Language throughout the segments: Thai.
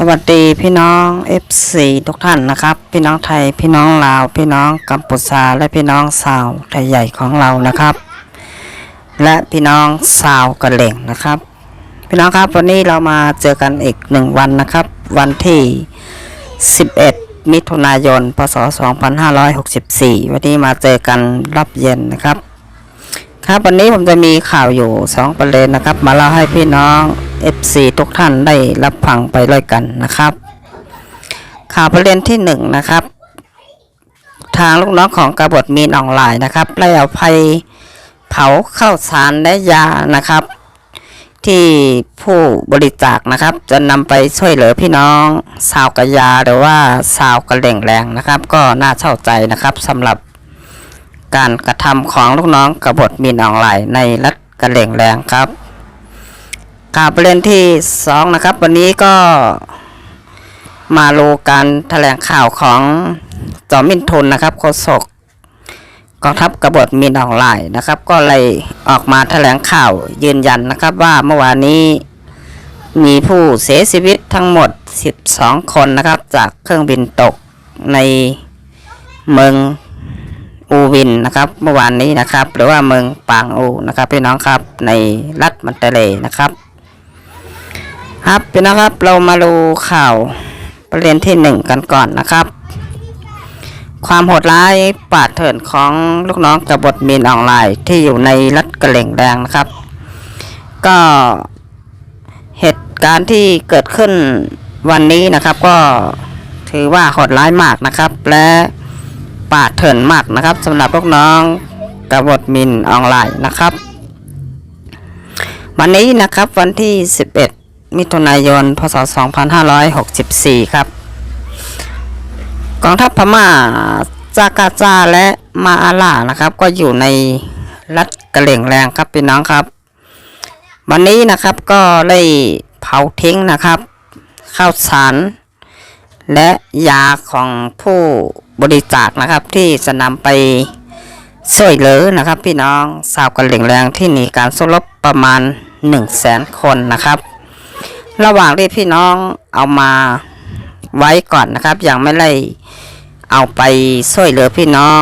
สวัสดีพี่น้อง FC ทุกท่านนะครับ พี่น้องไทยพี่น้องลาว พี่น้องกัมพูชาและพี่น้องสาวไทยใหญ่ของเรานะครับ และพี่น้องสาวกะเหล่งนะครับ พี่น้องครับวันนี้เรามาเจอกันอีกหนึ่งวันนะครับ วันที่ 11 มิถุนายน พศ 2564 วันนี้มาเจอกันรับเย็นนะครับ ครับวันนี้ผมจะมีข่าวอยู่ 2 ประเด็นนะครับ มาเล่าให้พี่น้อง FC ทุกท่านได้รับฟังไปด้วยกันนะครับ ข่าวประเด็นที่1นะครับ ทางลูกน้องของกบฏมีนออนไลน์นะครับได้เอาไปเผาข้าวสารและยานะครับ ที่ผู้บริจาคนะครับ จะนำไปช่วยเหลือพี่น้องสาวกะยาหรือว่าสาวกะเหล่งแรงนะครับ ก็น่าเช่าใจนะครับสำหรับ การกระทำของลูกน้องกบฏมินออนไลน์ในรัฐกระเหล่งแรงครับข่าวประเด็นที่สองนะครับ วันนี้ก็มาโลการแถลงข่าวของจอมินทุนนะครับโฆษกกองทัพกบฏมินออนไลน์นะครับ ก็เลยออกมาแถลงข่าวยืนยันนะครับว่าเมื่อวานนี้มีผู้เสียชีวิตทั้งหมด 12 คนนะครับ จากเครื่องบินตกในเมือง อูวินนะครับเมื่อวานนี้นะครับ หรือว่าเมืองปางอูนะครับพี่น้องครับในรัฐมันเตเลนะครับครับพี่น้องครับเรามาดูข่าวประเด็นที่หนึ่งกันก่อนนะครับ ความโหดร้ายปาดเถื่อนของลูกน้องกบฏมีนออนไลน์ที่อยู่ในรัฐกระเหล่งแดงนะครับ ก็เหตุการณ์ที่เกิดขึ้นวันนี้นะครับ ก็ถือว่าโหดร้ายมากนะครับ และ ป่าดเถื่อนมากนะครับสำหรับลูกน้องกบฏมินออนไลน์นะครับ วันนี้นะครับวันที่ 11 มิถุนายน พศ 2564 ครับ กองทัพพม่าจากาจาและมาอาล่านะครับ ก็อยู่ในรัฐกระเหล่งแรงครับพี่น้องครับ วันนี้นะครับก็ได้เผาทิ้งนะครับ ข้าวสาร และยาของผู้บริจาคนะครับ ที่จะนำไปช่วยเหลือนะครับ พี่น้องสาวกันเหล่งแรงที่หนีการสู้รบประมาณ1 0 0 0 0แสนคนนะครับ ระหว่างที่พี่น้องเอามาไว้ก่อนนะครับ ยังไม่ได้เอาไปช่วยเหลือพี่น้อง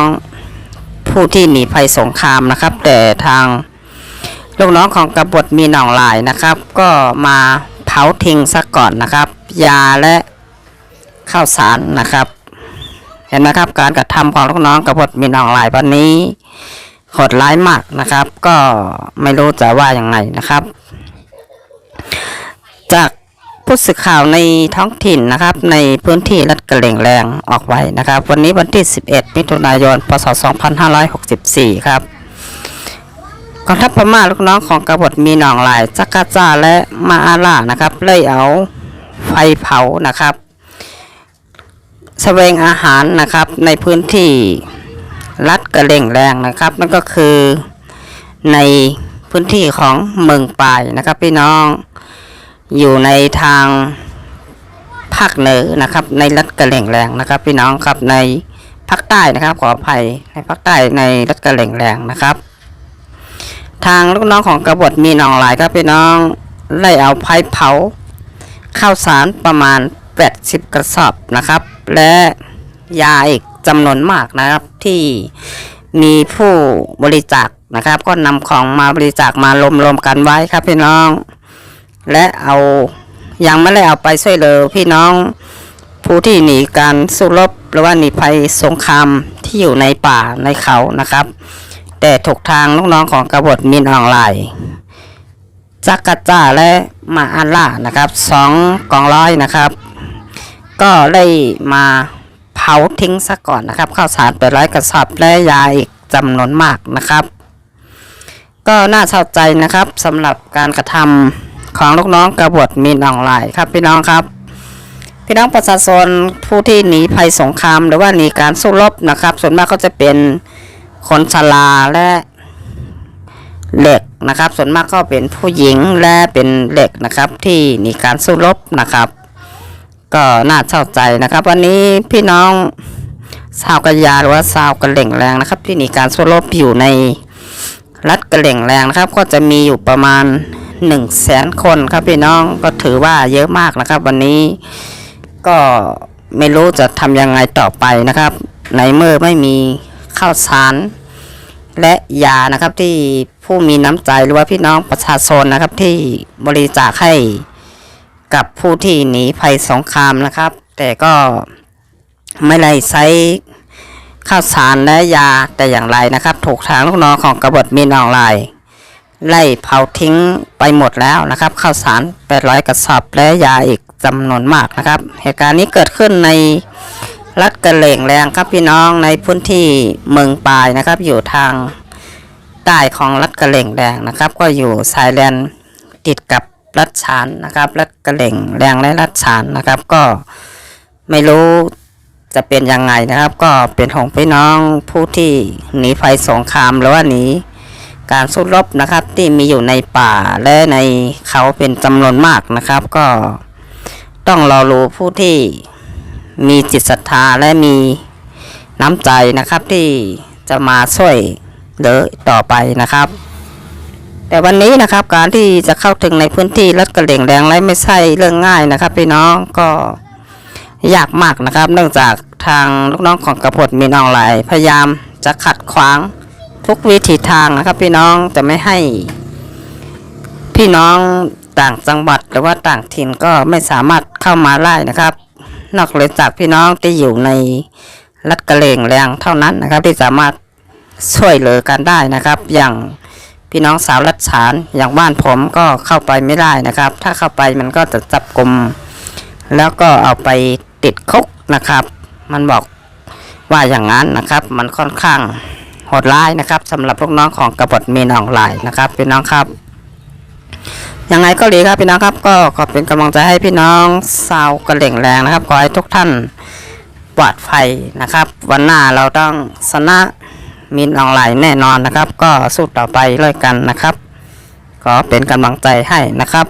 ผู้ที่หนีภัยสงครามนะครับ แต่ทางลูกน้องของกบฏมีหนองลายนะครับ ก็มาเผาทิ้งซะก่อนนะครับ ยาและ ข้าวสารนะครับ เห็นไหมครับการกระทำของลูกน้องกบฏมีนออนไลน์วันนี้โหดร้ายมากนะครับ ก็ไม่รู้จะว่ายังไงนะครับ จากผู้สื่อข่าวในท้องถิ่นนะครับ ในพื้นที่รัฐกระเลงแรงออกไว้นะครับ วันนี้วันที่ 11 มิถุนายน พศ 2564 ครับกองทัพพม่าลูกน้องของกบฏมีนออนไลน์จักรจ้าและมาอาล่านะครับเลยเอาไฟเผานะครับ แสวงอาหารนะครับในพื้นที่รัดกระเลงแรงนะครับ นั่นก็คือในพื้นที่ของเมืองปายนะครับพี่น้องอยู่ในทางภาคเหนือนะครับ ในรัฐกระเลงแรงนะครับ พี่น้องครับในภาคใต้นะครับ ขออภัยในภาคใต้ในรัฐกระเลงแรงนะครับ ทางลูกน้องของกบฏมีนองหลายครับพี่น้องไล่เอาไผ่เผาข้าวสารประมาณ 80 กระสอบนะครับ และยาอีกจำนวนมากนะครับที่มีผู้บริจาคนะครับ ก็นำของมาบริจาคมารวมๆกันไว้ครับพี่น้อง และเอายังไม่ได้เอาไปช่วยเหลือพี่น้องผู้ที่หนีการสู้รบหรือว่าหนีภัยสงครามที่อยู่ในป่าในเขานะครับ แต่ถูกทางลูกน้องของกบฏมินออนไลน์จักรจ้าและมาอาล่านะครับสองกองร้อยนะครับ ก็ได้มาเผาทิ้งซะก่อนนะครับข้าวสารไปร้อยกระสอบและยาอีกจำนวนมากนะครับ ก็น่าเศร้าใจนะครับสำหรับการกระทำของลูกน้องกบฏมินออนไลน์ครับพี่น้องครับ พี่น้องประชาชนผู้ที่หนีภัยสงคราม หรือว่าหนีการสู้รบนะครับ ส่วนมากก็จะเป็นคนชราและเหล็กนะครับ ส่วนมากก็เป็นผู้หญิงและเป็นเหล็กนะครับ ที่หนีการสู้รบนะครับ ก็น่าเศร้าใจนะครับ วันนี้พี่น้องชาวกระยาหรือว่าชาวกระเหล่งแรงนะครับ ที่หนีการสู้รบอยู่ในรัฐกระเหล่งแรงนะครับ ก็จะมีอยู่ประมาณหนึ่งแสนคนครับพี่น้องก็ถือว่าเยอะมากนะครับ วันนี้ก็ไม่รู้จะทำยังไงต่อไปนะครับ ในเมื่อไม่มีข้าวสารและยานะครับที่ผู้มีน้ำใจหรือว่าพี่น้องประชาชนนะครับที่บริจาคให้ กับผู้ที่หนีภัยสงครามนะครับ แต่ก็ไม่ได้ใช้ข้าวสารและยาแต่อย่างไรนะครับ ถูกทางลูกน้องของกบฏมินออนไลน์ไล่เผาทิ้งไปหมดแล้วนะครับข้าวสาร800กระสอบและยาอีกจำนวนมากนะครับ เหตุการณ์นี้เกิดขึ้นในรัฐกระเหล่งแรงครับพี่น้องในพื้นที่เมืองปายนะครับ อยู่ทางใต้ของรัฐกระเหล่งแรงนะครับ ก็อยู่ชายแดนติดกับ รัฐฉานนะครับรัฐกระเหล่งแรงและรัฐฉานนะครับ ก็ไม่รู้จะเป็นยังไงนะครับ ก็เป็นของพี่น้องผู้ที่หนีภัยสงครามหรือว่าหนีการสู้รบนะครับ ที่มีอยู่ในป่าและในเขาเป็นจำนวนมากนะครับ ก็ต้องรอรู้ผู้ที่มีจิตศรัทธาและมีน้ำใจนะครับที่จะมาช่วยเหลือต่อไปนะครับ แต่วันนี้นะครับการที่จะเข้าถึงในพื้นที่รัดกระเหลี่ยงแดงและไม่ใช่เรื่องง่ายนะครับพี่น้องก็ยากมากนะครับ เนื่องจากทางลูกน้องของกระพดมีนออนไลน์พยายามจะขัดขวางทุกวิถีทางนะครับ พี่น้องจะไม่ให้ พี่น้องต่างจังหวัดหรือว่าต่างถิ่นก็ไม่สามารถเข้ามาไล่นะครับ นอกเหนือจากพี่น้องที่อยู่ในรัฐกระเลงแรงเท่านั้นนะครับ ที่สามารถช่วยเหลือกันได้นะครับ อย่าง พี่น้องสาวรัฐฉานอย่างบ้านผมก็เข้าไปไม่ได้นะครับ ถ้าเข้าไปมันก็จะจับกลุ่มแล้วก็เอาไปติดคุกนะครับ มันบอกว่าอย่างนั้นนะครับ มันค่อนข้างโหดร้ายนะครับสำหรับลูกน้องของกบฏมีนองหลายนะครับพี่น้องครับยังไงก็ดีครับพี่น้องครับ ก็ขอเป็นกำลังใจให้พี่น้องชาวกระเหล่งแรงนะครับขอให้ทุกท่านปลอดภัยนะครับ วันหน้าเราต้องชนะ มินออนไลน์แน่นอนนะครับ ก็สู้ต่อไปเลยกันนะครับ ขอเป็นกำลังใจให้นะครับ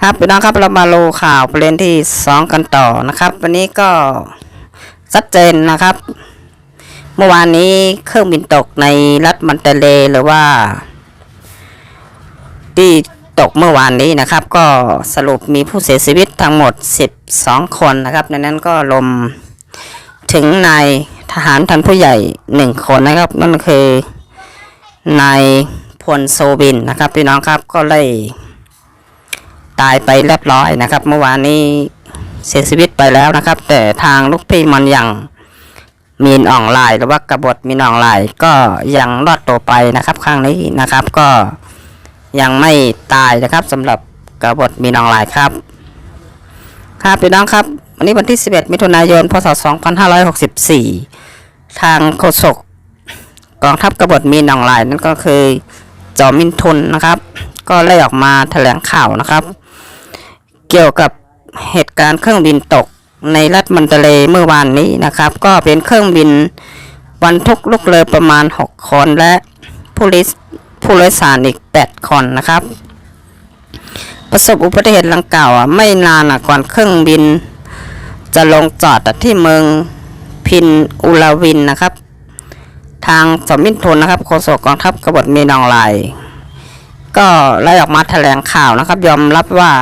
ครับพี่น้องครับเรามาโลข่าวประเด็นที่สองกันต่อนะครับ วันนี้ก็ชัดเจนนะครับ เมื่อวานนี้เครื่องบินตกในรัฐมันเตเลหรือว่า ที่ตกเมื่อวานนี้นะครับ ก็สรุปมีผู้เสียชีวิตทั้งหมด 12 คนนะครับ ในนั้นก็ลมถึงนาย ทหารทันผู้ใหญ่หนึ่งคนนะครับ นั่นคือนายพลโซบินนะครับพี่น้องครับก็เลยตายไปเรียบร้อยนะครับ เมื่อวานนี้เสียชีวิตไปแล้วนะครับ แต่ทางลูกพี่มันยังมีนอ่องลายหรือว่ากบฏมีนอ่องลายก็ยังรอดตัวไปนะครับครั้งนี้นะครับก็ยังไม่ตายนะครับสำหรับกบฏมีนองลายครับ ครับพี่น้องครับ วันนี้วันที่ 11 มิถุนายน พศ 2564 ทางโฆษกกองทัพกบฏมีนองลายนั่นก็คือจอมินทุนนะครับ ก็ได้ออกมาแถลงข่าวนะครับ เกี่ยวกับเหตุการณ์เครื่องบินตกในรัฐมันเตเลเมื่อวานนี้นะครับ ก็เป็นเครื่องบินบรรทุกลูกเรือประมาณ 6 คนและผู้ลิสผู้โดยสารอีก 8 คนนะครับ ประสบอุบัติเหตุดังกล่าวะไม่นานก่อนเครื่องบิน จะลงจอดที่เมืองพินอุลาวินนะครับ ทางสมินทุนนะครับโฆษกกองทัพกบฏมีนองลายก็ไล่ออกมาแถลงข่าวนะครับ ยอมรับว่า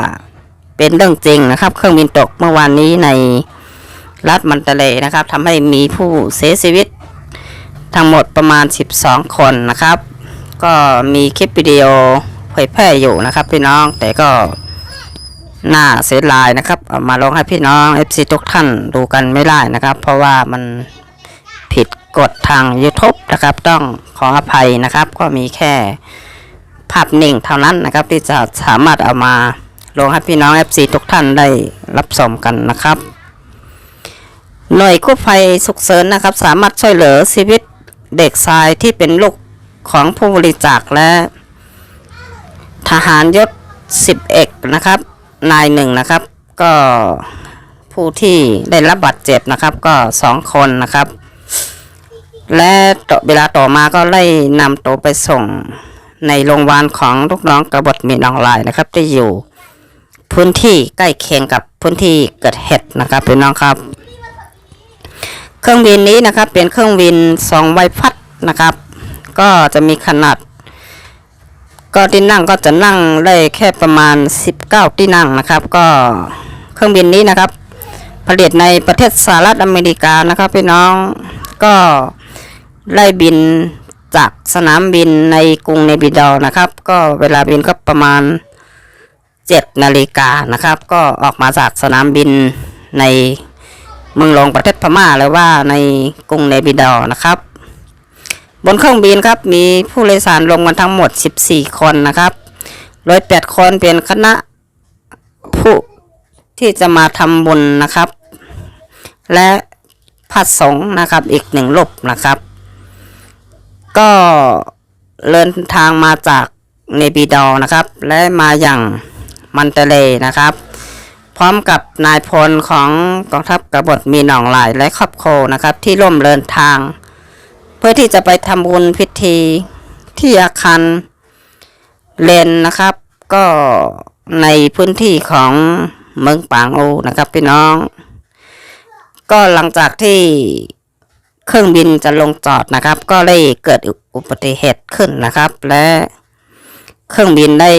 เป็นเรื่องจริงนะครับ เครื่องบินตกเมื่อวานนี้ในรัฐมันเตเลนะครับทำให้มีผู้เสียชีวิต ทั้งหมดประมาณ 12 คนนะครับ ก็มีคลิปวิดีโอเผยแพร่อยู่นะครับพี่น้องแต่ก็ หน่าเสียดายนะครับเอามาลงให้พี่น้อง FC ทุกท่านดูกันไม่ได้นะครับ เพราะว่ามันผิดกฎทาง YouTube นะครับ ต้องขออภัยนะครับ ก็มีแค่ภาพนิ่งเท่านั้นนะครับ ที่จะสามารถเอามาลงให้พี่น้อง FC ทุกท่านได้รับชมกันนะครับ หน่วยกู้ภัยสุกเสริญนะครับ สามารถช่วยเหลือชีวิตเด็กชายที่เป็นลูกของผู้บริจาคและ ทหารยศสิบเอกนะครับ นายหนึ่งนะครับ ก็ผู้ที่ได้รับบาดเจ็บนะครับก็สองคนนะครับ และต่อเวลาต่อมาก็ไล่นำตัวไปส่งในโรงพยาบาลของลูกน้องกบฏมีนองลายนะครับ ที่อยู่พื้นที่ใกล้เคียงกับพื้นที่เกิดเหตุนะครับพี่น้องครับ เครื่องบินนี้นะครับเป็นเครื่องบินสองใบพัดนะครับ ก็จะมีขนาด ก็ที่นั่งก็จะนั่งได้แค่ประมาณ 19 ที่นั่งนะครับ ก็เครื่องบินนี้นะครับ ผลิตในประเทศสหรัฐอเมริกานะครับพี่น้องก็ไล่บินจากสนามบินในกรุงเนบิดอร์นะครับ ก็เวลาบินก็ประมาณ 7 นาฬิกานะครับ ก็ออกมาจากสนามบินในเมืองหลวงประเทศพม่าเลยว่าในกรุงเนบิดอร์นะครับ บนเครื่องบินครับมีผู้โดยสารลงกันทั้งหมด 14 คนนะครับร้อยแปดคนเป็นคณะผู้ที่จะมาทำบุญนะครับ และพระสงฆ์นะครับอีกหนึ่งรูปนะครับ ก็เดินทางมาจากเนปิดอนะครับ และมาอย่างมันเตเลนะครับ พร้อมกับนายพลของกองทัพกบฏมีหนองหลายและครอบครัวนะครับ ที่ร่วมเดินทาง พื่อที่จะไปทำบุญพิธีที่อาคารเลนนะครับ ก็ในพื้นที่ของเมืองปางโอนะครับพี่น้อง ก็หลังจากที่เครื่องบินจะลงจอดนะครับ ก็ได้เกิดอุบัติเหตุขึ้นนะครับ และเครื่องบินได้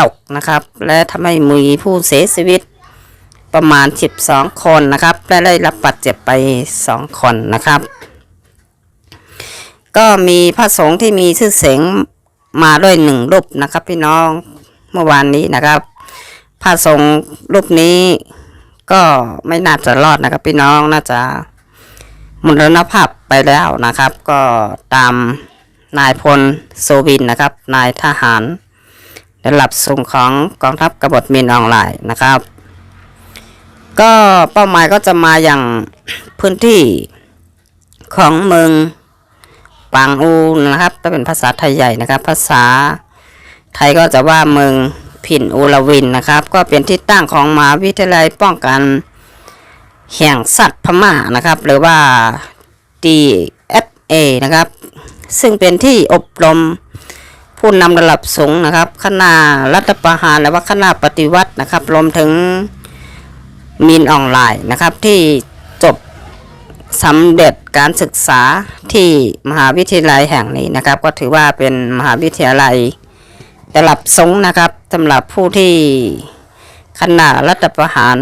ตกนะครับ และทำให้มีผู้เสียชีวิตประมาณ 12 คนนะครับ และได้รับบาดเจ็บไป 2 คนนะครับ ก็มีพระสงฆ์ที่มีชื่อเสียงมาด้วยหนึ่งรูปนะครับ พี่น้องเมื่อวานนี้นะครับ พระสงฆ์รูปนี้ก็ไม่น่าจะรอดนะครับ พี่น้องน่าจะมรณภาพไปแล้วนะครับ ก็ตามนายพลโซวินนะครับ นายทหารระดับสูงของกองทัพกบฏมินออนไลน์นะครับ ก็เป้าหมายก็จะมาอย่างพื้นที่ของเมือง ปางอูนะครับ ถ้าเป็นภาษาไทยใหญ่นะครับ ภาษาไทยก็จะว่าเมืองพินอูลวินนะครับ ก็เป็นที่ตั้งของมหาวิทยาลัยป้องกันแห่งสัตว์พม่านะครับ หรือว่า DFA นะครับ ซึ่งเป็นที่อบรมผู้นำระดับสูงนะครับคณะรัฐประหารหรือว่าคณะปฏิวัตินะครับรวมถึงมีนออนไลน์นะครับที่ สำเร็จการศึกษาที่มหาวิทยาลัยแห่งนี้นะครับ ก็ถือว่าเป็นมหาวิทยาลัยระดับสูงนะครับสำหรับผู้ที่คณะรัฐประหาร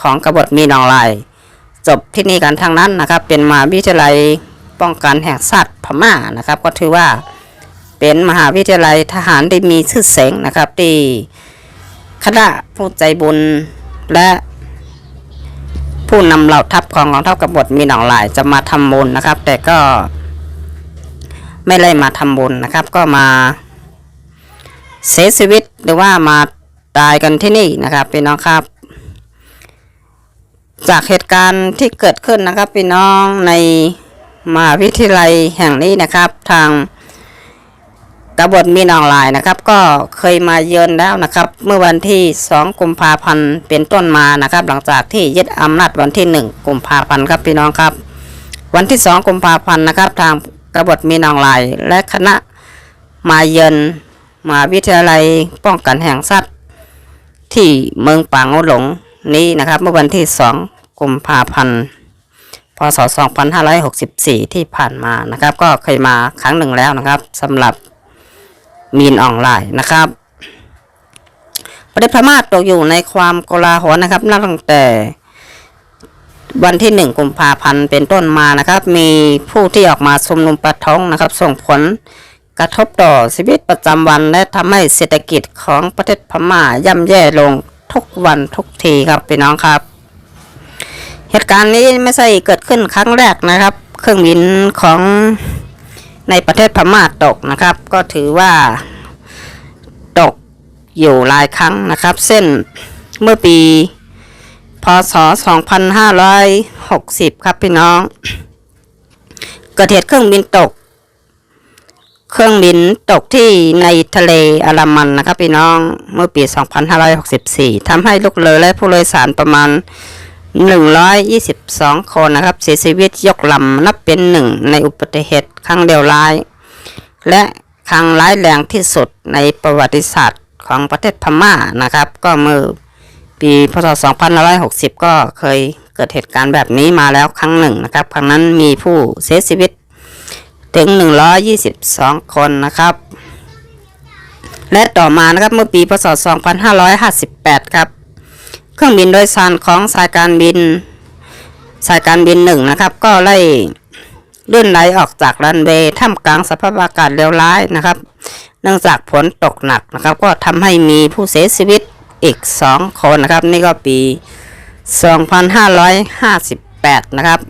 ของกบฏมีนออนไลน์จบที่นี่กันทั้งนั้นนะครับ เป็นมหาวิทยาลัยป้องกันแห่งชาติพม่านะครับ ก็ถือว่าเป็นมหาวิทยาลัยทหารที่มีชื่อเสียงนะครับที่คณะผู้ใจบุญและ ผู้นำเหล่าทัพของกองทัพกบฏมีหนองหลายจะมาทำบุญนะครับ แต่ก็ไม่ได้มาทำบุญนะครับ ก็มาเสียชีวิตหรือว่ามาตายกันที่นี่นะครับพี่น้องครับ จากเหตุการณ์ที่เกิดขึ้นนะครับพี่น้องในมหาวิทยาลัยแห่งนี้นะครับ ทาง กบฏมีนออนไลน์นะครับ ก็เคยมาเยือนแล้วนะครับ เมื่อวันที่ 2 กุมภาพันธ์เป็นต้นมานะครับ หลังจากที่ยึดอำนาจวันที่ 1 กุมภาพันธ์ครับพี่น้องครับ วันที่ 2 กุมภาพันธ์นะครับ ทางกบฏมีนออนไลน์และคณะมาเยือนมาวิทยาลัยป้องกันแห่งชาติที่เมืองปางโอหลงนี้นะครับ เมื่อวันที่ 2 กุมภาพันธ์พศ 2564 ที่ผ่านมานะครับ ก็เคยมาครั้งหนึ่งแล้วนะครับสำหรับ มีนออนไลน์นะครับ ประเทศพม่าตกอยู่ในความโกลาหลนะครับนับตั้งแต่วันที่หนึ่งกุมภาพันธ์เป็นต้นมานะครับ มีผู้ที่ออกมาชุมนุมประท้วงนะครับ ส่งผลกระทบต่อชีวิตประจำวัน และทำให้เศรษฐกิจของประเทศพม่าย่ำแย่ลงทุกวันทุกทีครับพี่น้องครับ เหตุการณ์นี้ไม่ใช่เกิดขึ้นครั้งแรกนะครับ เครื่องบินของ ในประเทศพม่าตกนะครับ ก็ถือว่าตกอยู่หลายครั้งนะครับ เส้นเมื่อปี พศ 2560 ครับพี่น้องเกิดเหตุเครื่องบินตก เครื่องบินตกที่ในทะเลอารามันนะครับพี่น้องเมื่อปี 2564ทำให้ลูกเรือและผู้โดยสารประมาณ 122 คนนะครับ เสียชีวิตยกลำนับเป็นหนึ่งในอุบัติเหตุครั้งเดียวร้าย และครั้งร้ายแรงที่สุดในประวัติศาสตร์ของประเทศพม่านะครับ ก็เมื่อปีพศ 2560 ก็เคยเกิดเหตุการณ์แบบนี้มาแล้วครั้งหนึ่งนะครับ ครั้งนั้นมีผู้เสียชีวิตถึง 122 คนนะครับ และต่อมานะครับเมื่อปีพศ 2558 ครับ เครื่องบินโดยสารของสายการบิน สายการบินหนึ่งนะครับ ก็ไล่เลื่อนไหลออกจากรันเวย์ท่ามกลางสภาพอากาศเลวร้ายนะครับ เนื่องจากฝนตกหนักนะครับ ก็ทำให้มีผู้เสียชีวิตอีก 2 คนนะครับ นี่ก็ปี 2558 นะครับ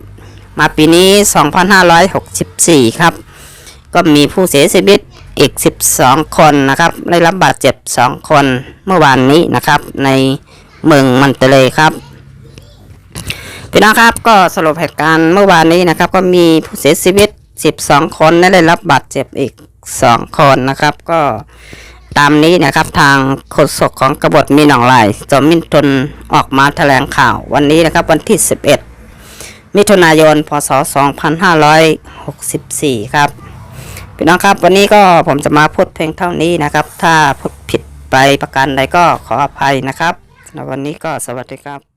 มาปีนี้ 2564 ครับ ก็มีผู้เสียชีวิตอีก 12 คนนะครับ ได้รับบาดเจ็บ 2 คนเมื่อวานนี้นะครับใน เมืองมันเตเลยครับพี่น้องครับก็สรุปเหตุการณ์เมื่อวานนี้นะครับ ก็มีผู้เสียชีวิต 12 คนและได้รับบาดเจ็บอีก 2 คนนะครับ ก็ตามนี้นะครับทางโฆษกของกบฏมีหนองลายจอมมินทนออกมาแถลงข่าว วันนี้นะครับวันที่ 11 มิถุนายน พศ 2564 ครับพี่น้องครับวันนี้ก็ผมจะมาพูดเพียงเท่านี้นะครับ ถ้าพูดผิดไปประการใดก็ขออภัยนะครับ สำหรับวันนี้ก็สวัสดีครับ